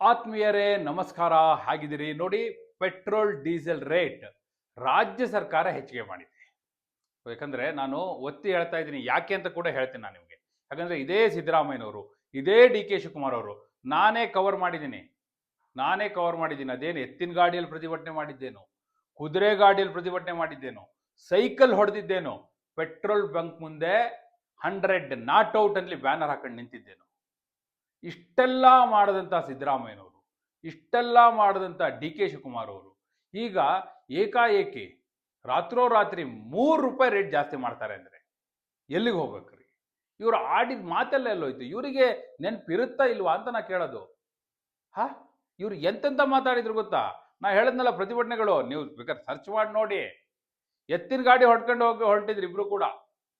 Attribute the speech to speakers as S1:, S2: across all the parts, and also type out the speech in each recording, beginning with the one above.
S1: ಆತ್ಮೀಯರೇ, ನಮಸ್ಕಾರ. ಹಾಗಿದ್ದೀರಿ? ನೋಡಿ, ಪೆಟ್ರೋಲ್, ಡೀಸೆಲ್ ರೇಟ್ ರಾಜ್ಯ ಸರ್ಕಾರ ಹೆಚ್ಚಿಗೆ ಮಾಡಿದೆ. ಯಾಕಂದ್ರೆ ನಾನು ಒತ್ತಿ ಹೇಳ್ತಾ ಇದ್ದೀನಿ, ಯಾಕೆ ಅಂತ ಕೂಡ ಹೇಳ್ತೀನಿ ನಾನು ನಿಮಗೆ. ಯಾಕಂದ್ರೆ ಇದೇ ಸಿದ್ದರಾಮಯ್ಯನವರು, ಇದೇ ಡಿ ಕೆ ಶಿವಕುಮಾರ್ ಅವರು, ನಾನೇ ಕವರ್ ಮಾಡಿದ್ದೀನಿ. ನಾನೇ ಕವರ್ ಮಾಡಿದ್ದೀನಿ. ಅದೇನು ಎತ್ತಿನ ಗಾಡಿಯಲ್ಲಿ ಪ್ರತಿಭಟನೆ ಮಾಡಿದ್ದೇನು, ಕುದುರೆ ಗಾಡಿಯಲ್ಲಿ ಪ್ರತಿಭಟನೆ ಮಾಡಿದ್ದೇನು, ಸೈಕಲ್ ಹೊಡೆದಿದ್ದೇನು, ಪೆಟ್ರೋಲ್ ಬಂಕ್ ಮುಂದೆ ಹಂಡ್ರೆಡ್ ನಾಟ್ ಔಟ್ ಅಲ್ಲಿ ಬ್ಯಾನರ್ ಹಾಕೊಂಡು ನಿಂತಿದ್ದೇನು. ಇಷ್ಟೆಲ್ಲ ಮಾಡದಂಥ ಸಿದ್ದರಾಮಯ್ಯನವರು, ಇಷ್ಟೆಲ್ಲ ಮಾಡಿದಂಥ ಡಿ ಕೆ ಶಿವಕುಮಾರ್ ಅವರು, ಈಗ ಏಕಾಏಕಿ ರಾತ್ರೋರಾತ್ರಿ ಮೂರು ರೂಪಾಯಿ ರೇಟ್ ಜಾಸ್ತಿ ಮಾಡ್ತಾರೆ ಅಂದರೆ ಎಲ್ಲಿಗೆ ಹೋಗ್ಬೇಕ್ರಿ? ಇವರು ಆಡಿದ ಮಾತೆಲ್ಲ ಎಲ್ಲೋಯ್ತು, ಇವರಿಗೆ ನೆನಪಿರುತ್ತಾ ಇಲ್ವಾ ಅಂತ ನಾ ಕೇಳೋದು. ಹಾ? ಇವ್ರು ಎಂತೆಂತ ಮಾತಾಡಿದ್ರು ಗೊತ್ತಾ? ನಾ ಹೇಳದ್ನಲ್ಲ ಪ್ರತಿಭಟನೆಗಳು, ನೀವು ಬೇಕಾದ್ರೆ ಸರ್ಚ್ ಮಾಡಿ ನೋಡಿ. ಎತ್ತಿನ ಗಾಡಿ ಹೊಡ್ಕೊಂಡು ಹೋಗಿ, ಹೊರಟಿದ್ರು ಇಬ್ರು ಕೂಡ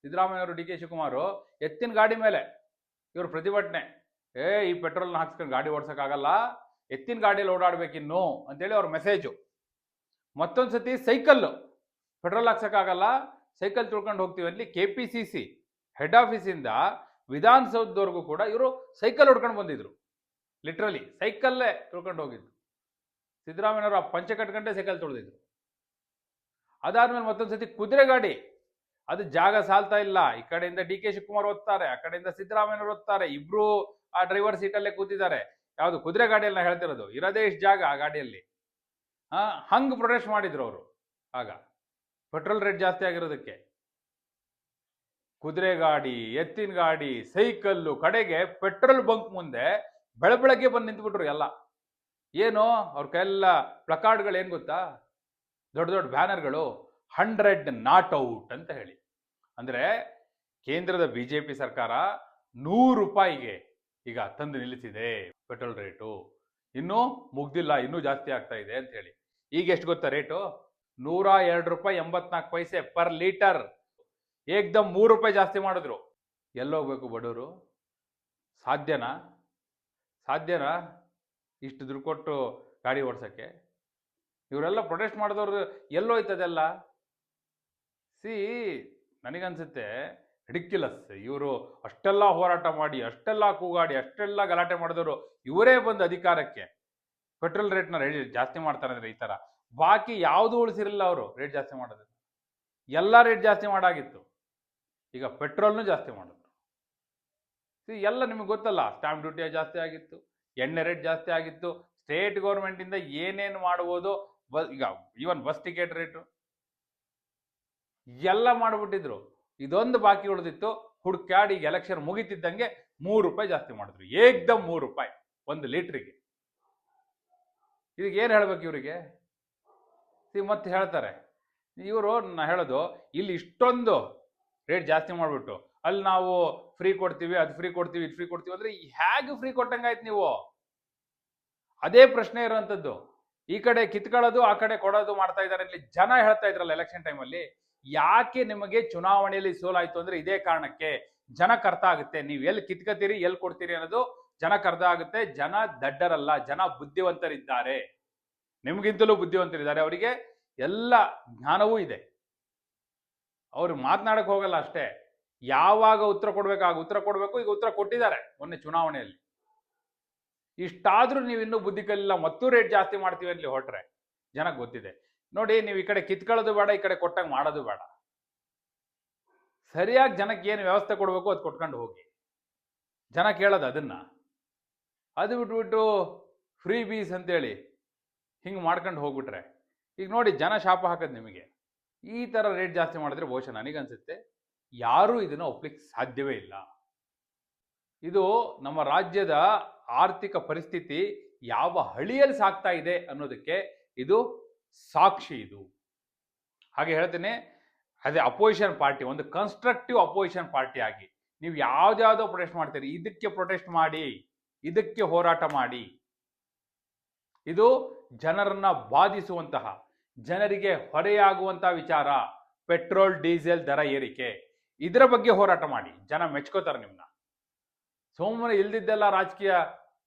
S1: ಸಿದ್ದರಾಮಯ್ಯವರು ಡಿ ಕೆ ಶಿವಕುಮಾರು ಎತ್ತಿನ ಗಾಡಿ ಮೇಲೆ ಇವರು ಪ್ರತಿಭಟನೆ. ಏ, ಈ ಪೆಟ್ರೋಲ್ನ ಹಾಕ್ಸ್ಕೊಂಡು ಗಾಡಿ ಓಡ್ಸೋಕ್ಕಾಗಲ್ಲ, ಎತ್ತಿನ ಗಾಡಿಯಲ್ಲಿ ಓಡಾಡ್ಬೇಕಿನ್ನು ಅಂತೇಳಿ ಅವ್ರ ಮೆಸೇಜು ಮತ್ತೊಂದು ಸತಿ ಸೈಕಲ್ಲು ಪೆಟ್ರೋಲ್ ಹಾಕ್ಸೋಕ್ಕಾಗಲ್ಲ ಸೈಕಲ್ ತುಳ್ಕೊಂಡು ಹೋಗ್ತೀವಿ ಅಲ್ಲಿ K P C C head ಆಫೀಸಿಂದ ವಿಧಾನಸೌಧದವರೆಗೂ ಕೂಡ ಇವರು ಸೈಕಲ್ ಹೊಡ್ಕೊಂಡು ಬಂದಿದ್ರು. ಲಿಟ್ರಲಿ ಸೈಕಲ್ಲೇ ತುಳ್ಕೊಂಡು ಹೋಗಿದ್ರು. ಸಿದ್ದರಾಮಯ್ಯವರು ಆ ಪಂಚ ಕಟ್ಕೊಂಡೆ ಸೈಕಲ್ ತುಳಿದಿದ್ರು. ಅದಾದ್ಮೇಲೆ ಮತ್ತೊಂದು ಸತಿ ಕುದುರೆ ಗಾಡಿ. ಅದು ಜಾಗ ಸಾಲ್ತಾ ಇಲ್ಲ. ಈ ಕಡೆಯಿಂದ ಡಿ ಕೆ ಶಿವಕುಮಾರ್ ಓದ್ತಾರೆ, ಆ ಕಡೆಯಿಂದ ಸಿದ್ದರಾಮಯ್ಯ ಓದ್ತಾರೆ. ಇಬ್ರು ಆ ಡ್ರೈವರ್ ಸೀಟಲ್ಲೇ ಕೂತಿದ್ದಾರೆ. ಯಾವುದು ಕುದುರೆ ಗಾಡಿಯಲ್ಲಿ ನಾ ಹೇಳ್ತಿರೋದು? ಇರೋದೇ ಇಷ್ಟು ಜಾಗ ಆ ಗಾಡಿಯಲ್ಲಿ. ಹಾ, ಹಂಗ್ ಪ್ರೊಟೆಸ್ಟ್ ಮಾಡಿದ್ರು ಅವರು. ಆಗ ಪೆಟ್ರೋಲ್ ರೇಟ್ ಜಾಸ್ತಿ ಆಗಿರೋದಕ್ಕೆ. ಕುದುರೆ ಗಾಡಿ, ಎತ್ತಿನ ಗಾಡಿ, ಸೈಕಲ್ಲು, ಕಡೆಗೆ ಪೆಟ್ರೋಲ್ ಬಂಕ್ ಮುಂದೆ ಬೆಳಬೆಳಗ್ಗೆ ಬಂದು ನಿಂತ್ಬಿಟ್ರು ಎಲ್ಲ. ಏನು? ಅವ್ರ ಕೈಯೆಲ್ಲ ಪ್ಲಕಾರ್ಡ್ಗಳು ಏನು ಗೊತ್ತಾ? ದೊಡ್ಡ ದೊಡ್ಡ ಬ್ಯಾನರ್ಗಳು. ಹಂಡ್ರೆಡ್ ನಾಟ್ ಔಟ್ ಅಂತ ಹೇಳಿ. ಅಂದ್ರೆ ಕೇಂದ್ರದ ಬಿಜೆಪಿ ಸರ್ಕಾರ ನೂರು ರೂಪಾಯಿಗೆ ಈಗ ತಂದು ನಿಲ್ಲಿಸಿದೆ ಪೆಟ್ರೋಲ್ ರೇಟು. ಇನ್ನೂ ಮುಗ್ದಿಲ್ಲ, ಇನ್ನೂ ಜಾಸ್ತಿ ಆಗ್ತಾ ಇದೆ ಅಂತ ಹೇಳಿ. ಈಗ ಎಷ್ಟು ಗೊತ್ತಾ ರೇಟು? ನೂರ ಎರಡು ರೂಪಾಯಿ ಎಂಬತ್ನಾಲ್ಕು ಪೈಸೆ ಪರ್ ಲೀಟರ್. ಏಕ್ದಮ್ ಮೂರು ರೂಪಾಯಿ ಜಾಸ್ತಿ ಮಾಡಿದ್ರು. ಎಲ್ಲೋಗ್ಬೇಕು ಬಡವರು? ಸಾಧ್ಯನಾ? ಸಾಧ್ಯನಾ? ಇಷ್ಟು ದುಡ್ಡು ಕೊಟ್ಟು ಗಾಡಿ ಓಡಿಸೋಕ್ಕೆ? ಇವರೆಲ್ಲ ಪ್ರೊಟೆಸ್ಟ್ ಮಾಡಿದವ್ರು ಎಲ್ಲೋಯ್ತದೆಲ್ಲ? ಸಿ, ನನಗನ್ಸುತ್ತೆ ರಿಡಿಕ್ಯುಲಸ್ ಇವರು ಅಷ್ಟೆಲ್ಲ ಹೋರಾಟ ಮಾಡಿ, ಅಷ್ಟೆಲ್ಲ ಕೂಗಾಡಿ, ಅಷ್ಟೆಲ್ಲ ಗಲಾಟೆ ಮಾಡಿದವರು ಇವರೇ ಬಂದು ಅಧಿಕಾರಕ್ಕೆ. ಪೆಟ್ರೋಲ್ ರೇಟ್ನ ರೇಟ್ ಜಾಸ್ತಿ ಮಾಡ್ತಾರೆ ಅಂದ್ರೆ ಈ ಥರ ಬಾಕಿ ಯಾವುದು ಉಳಿಸಿರಲಿಲ್ಲ ಅವರು ರೇಟ್ ಜಾಸ್ತಿ ಮಾಡೋದು. ಎಲ್ಲ ರೇಟ್ ಜಾಸ್ತಿ ಮಾಡಾಗಿತ್ತು. ಈಗ ಪೆಟ್ರೋಲ್ನು ಜಾಸ್ತಿ ಮಾಡಿದ್ರು ಎಲ್ಲ ನಿಮಗೆ ಗೊತ್ತಲ್ಲ, ಸ್ಟಾಂಪ್ ಡ್ಯೂಟಿ ಜಾಸ್ತಿ ಆಗಿತ್ತು, ಎಣ್ಣೆ ರೇಟ್ ಜಾಸ್ತಿ ಆಗಿತ್ತು, ಸ್ಟೇಟ್ ಗೌರ್ಮೆಂಟಿಂದ ಏನೇನು ಮಾಡ್ಬೋದು, ಬ, ಈಗ ಈವನ್ ಬಸ್ ಟಿಕೆಟ್ ರೇಟು. ಎಲ್ಲ ಮಾಡಿಬಿಟ್ಟಿದ್ರು. ಇದೊಂದು ಬಾಕಿ ಉಳಿದಿತ್ತು. ಹುಡುಕಾಡಿ ಎಲೆಕ್ಷನ್ ಮುಗಿತಿದ್ದಂಗೆ ಮೂರು ರೂಪಾಯಿ ಜಾಸ್ತಿ ಮಾಡಿದ್ರು. ಏಕ್ದಮ್ ಮೂರು ರೂಪಾಯಿ ಒಂದು ಲೀಟ್ರಿಗೆ. ಇದಕ್ಕೆ ಏನು ಹೇಳ್ಬೇಕು ಇವರಿಗೆ? ಮತ್ತೆ ಹೇಳ್ತಾರೆ. ಇವರು ನಾ ಹೇಳೋದು, ಇಲ್ಲಿ ಇಷ್ಟೊಂದು ರೇಟ್ ಜಾಸ್ತಿ ಮಾಡಿಬಿಟ್ಟು, ಅಲ್ಲಿ ನಾವು ಫ್ರೀ ಕೊಡ್ತೀವಿ, ಅದು ಫ್ರೀ ಕೊಡ್ತೀವಿ, ಇದು ಫ್ರೀ ಕೊಡ್ತೀವಿ ಅಂದ್ರೆ ಹೇಗೆ ಫ್ರೀ ಕೊಟ್ಟಂಗಾಯ್ತು ನೀವು? ಅದೇ ಪ್ರಶ್ನೆ ಇರುವಂಥದ್ದು ಈ ಕಡೆ ಕಿತ್ಕೊಳ್ಳೋದು, ಆ ಕಡೆ ಕೊಡೋದು ಮಾಡ್ತಾ ಇದ್ದಾರೆ. ಇಲ್ಲಿ ಜನ ಹೇಳ್ತಾ ಇದ್ರಲ್ಲ ಎಲೆಕ್ಷನ್ ಟೈಮಲ್ಲಿ ಯಾಕೆ ನಿಮಗೆ ಚುನಾವಣೆಯಲ್ಲಿ ಸೋಲಾಯ್ತು ಅಂದ್ರೆ ಇದೇ ಕಾರಣಕ್ಕೆ ಜನಕ್ಕೆ ಅರ್ಥ ಆಗುತ್ತೆ. ನೀವು ಎಲ್ಲಿ ಕಿತ್ಕತೀರಿ, ಎಲ್ಲಿ ಕೊಡ್ತೀರಿ ಅನ್ನೋದು ಜನಕ್ಕೆ ಅರ್ಥ ಆಗುತ್ತೆ. ಜನ ದಡ್ಡರಲ್ಲ, ಜನ ಬುದ್ಧಿವಂತರಿದ್ದಾರೆ. ನಿಮ್ಗಿಂತಲೂ ಬುದ್ಧಿವಂತರಿದ್ದಾರೆ. ಅವರಿಗೆ ಎಲ್ಲ ಜ್ಞಾನವೂ ಇದೆ. ಅವ್ರು ಮಾತನಾಡಕ್ ಹೋಗಲ್ಲ ಅಷ್ಟೇ. ಯಾವಾಗ ಉತ್ತರ ಕೊಡ್ಬೇಕಾಗ ಉತ್ತರ ಕೊಡಬೇಕು. ಈಗ ಉತ್ತರ ಕೊಟ್ಟಿದ್ದಾರೆ ಮೊನ್ನೆ ಚುನಾವಣೆಯಲ್ಲಿ. ಇಷ್ಟಾದ್ರೂ ನೀವು ಇನ್ನೂ ಬುದ್ಧಿ ಕಲಿಲ್ಲ ಮತ್ತೂ ರೇಟ್ ಜಾಸ್ತಿ ಮಾಡ್ತೀವಿ ಅಲ್ಲಿ ಹೊಟ್ರೆ ಜನಕ್ಕೆ ಗೊತ್ತಿದೆ. ನೋಡಿ, ನೀವು ಈ ಕಡೆ ಕಿತ್ಕೊಳ್ಳೋದು ಬೇಡ, ಈ ಕಡೆ ಕೊಟ್ಟಂಗೆ ಮಾಡೋದು ಬೇಡ. ಸರಿಯಾಗಿ ಜನಕ್ಕೆ ಏನು ವ್ಯವಸ್ಥೆ ಕೊಡಬೇಕು ಅದು ಕೊಟ್ಕೊಂಡು ಹೋಗಿ. ಜನ ಕೇಳೋದು ಅದನ್ನ. ಅದು ಬಿಟ್ಬಿಟ್ಟು ಫ್ರೀ ಬೀಸ್ ಅಂತೇಳಿ ಹಿಂಗೆ ಮಾಡ್ಕೊಂಡು ಹೋಗ್ಬಿಟ್ರೆ. ಈಗ ನೋಡಿ, ಜನ ಶಾಪ ಹಾಕೋದು ನಿಮಗೆ. ಈ ಥರ ರೇಟ್ ಜಾಸ್ತಿ ಮಾಡಿದ್ರೆ ಬಹುಶಃ ನನಗನ್ಸುತ್ತೆ. ಯಾರೂ ಇದನ್ನು ಒಪ್ಲಿಕ್ಕೆ ಸಾಧ್ಯವೇ ಇಲ್ಲ. ಇದು ನಮ್ಮ ರಾಜ್ಯದ ಆರ್ಥಿಕ ಪರಿಸ್ಥಿತಿ ಯಾವ ಹಳಿಯಲ್ಲಿ ಸಾಗ್ತಾ ಇದೆ ಅನ್ನೋದಕ್ಕೆ ಇದು ಸಾಕ್ಷಿ ಇದು. ಹಾಗೆ ಹೇಳ್ತೇನೆ, ಅದೇ ಅಪೋಸಿಷನ್ ಪಾರ್ಟಿ ಒಂದು ಕನ್ಸ್ಟ್ರಕ್ಟಿವ್ ಅಪೋಸಿಷನ್ ಪಾರ್ಟಿ ಆಗಿ, ನೀವು ಯಾವ್ದಾವುದೋ ಪ್ರೊಟೆಸ್ಟ್ ಮಾಡ್ತೀರಿ, ಇದಕ್ಕೆ ಪ್ರೊಟೆಸ್ಟ್ ಮಾಡಿ, ಇದಕ್ಕೆ ಹೋರಾಟ ಮಾಡಿ. ಇದು ಜನರನ್ನ ಬಾಧಿಸುವಂತಹ, ಜನರಿಗೆ ಹೊರೆಯಾಗುವಂತಹ ವಿಚಾರ, ಪೆಟ್ರೋಲ್, ಡೀಸೆಲ್ ದರ ಏರಿಕೆ, ಇದರ ಬಗ್ಗೆ ಹೋರಾಟ ಮಾಡಿ. ಜನ ಮೆಚ್ಕೋತಾರೆ ನಿಮ್ಮನ್ನ ಸೋಮವಾರ ಇಲ್ದಿದ್ದೆಲ್ಲ ರಾಜಕೀಯ,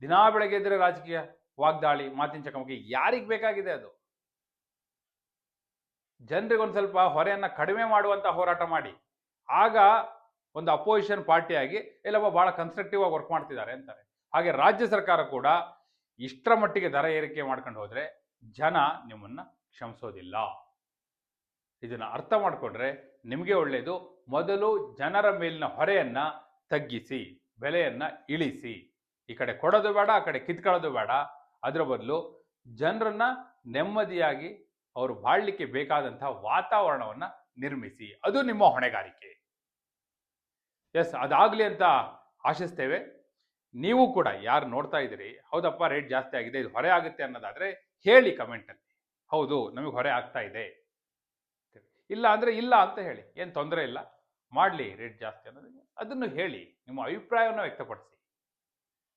S1: ದಿನಾ ಬೆಳಗ್ಗೆ ಇದ್ರೆ ರಾಜಕೀಯ ವಾಗ್ದಾಳಿ, ಮಾತಿನ ಚಕಮಕಿ, ಯಾರಿಗೆ ಬೇಕಾಗಿದೆ ಅದು? ಜನರಿಗೆ ಒಂದು ಸ್ವಲ್ಪ ಹೊರೆಯನ್ನು ಕಡಿಮೆ ಮಾಡುವಂಥ ಹೋರಾಟ ಮಾಡಿ. ಆಗ ಒಂದು ಅಪೋಸಿಷನ್ ಪಾರ್ಟಿಯಾಗಿ ಇಲ್ಲಪ್ಪ ಭಾಳ ಕನ್ಸ್ಟ್ರಕ್ಟಿವ್ ಆಗಿ ವರ್ಕ್ ಮಾಡ್ತಿದ್ದಾರೆ ಅಂತಾರೆ. ಹಾಗೆ ರಾಜ್ಯ ಸರ್ಕಾರ ಕೂಡ ಇಷ್ಟರ ಮಟ್ಟಿಗೆ ದರ ಏರಿಕೆ ಮಾಡ್ಕೊಂಡು ಹೋದರೆ ಜನ ನಿಮ್ಮನ್ನ ಕ್ಷಮಿಸೋದಿಲ್ಲ. ಇದನ್ನು ಅರ್ಥ ಮಾಡಿಕೊಂಡ್ರೆ ನಿಮಗೆ ಒಳ್ಳೆಯದು ಮೊದಲು ಜನರ ಮೇಲಿನ ಹೊರೆಯನ್ನ ತಗ್ಗಿಸಿ, ಬೆಲೆಯನ್ನ ಇಳಿಸಿ. ಈ ಕಡೆ ಕೊಡೋದು ಬೇಡ, ಆ ಕಡೆ ಕಿತ್ಕೊಳ್ಳೋದು ಬೇಡ. ಅದರ ಬದಲು ಜನರನ್ನ ನೆಮ್ಮದಿಯಾಗಿ ಅವರು ಬಾಳ್ಲಿಕ್ಕೆ ಬೇಕಾದಂತಹ ವಾತಾವರಣವನ್ನ ನಿರ್ಮಿಸಿ. ಅದು ನಿಮ್ಮ ಹೊಣೆಗಾರಿಕೆ. ಎಸ್, ಅದಾಗ್ಲಿ ಅಂತ ಆಶಿಸ್ತೇವೆ. ನೀವು ಕೂಡ ಯಾರು ನೋಡ್ತಾ ಇದ್ದೀರಿ, ಹೌದಪ್ಪ ರೇಟ್ ಜಾಸ್ತಿ ಆಗಿದೆ, ಇದು ಹೊರೆ ಆಗುತ್ತೆ ಅನ್ನೋದಾದ್ರೆ ಹೇಳಿ ಕಮೆಂಟಲ್ಲಿ ಹೌದು, ನಮಗೆ ಹೊರೆ ಆಗ್ತಾ ಇದೆ. ಇಲ್ಲ ಅಂದ್ರೆ ಇಲ್ಲ ಅಂತ ಹೇಳಿ, ಏನು ತೊಂದರೆ ಇಲ್ಲ. ಮಾಡಲಿ ರೇಟ್ ಜಾಸ್ತಿ ಅನ್ನೋದು ಅದನ್ನು ಹೇಳಿ, ನಿಮ್ಮ ಅಭಿಪ್ರಾಯವನ್ನು ವ್ಯಕ್ತಪಡಿಸಿ.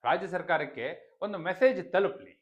S1: ರಾಜ್ಯ ಸರ್ಕಾರಕ್ಕೆ ಒಂದು ಮೆಸೇಜ್ ತಲುಪಲಿ.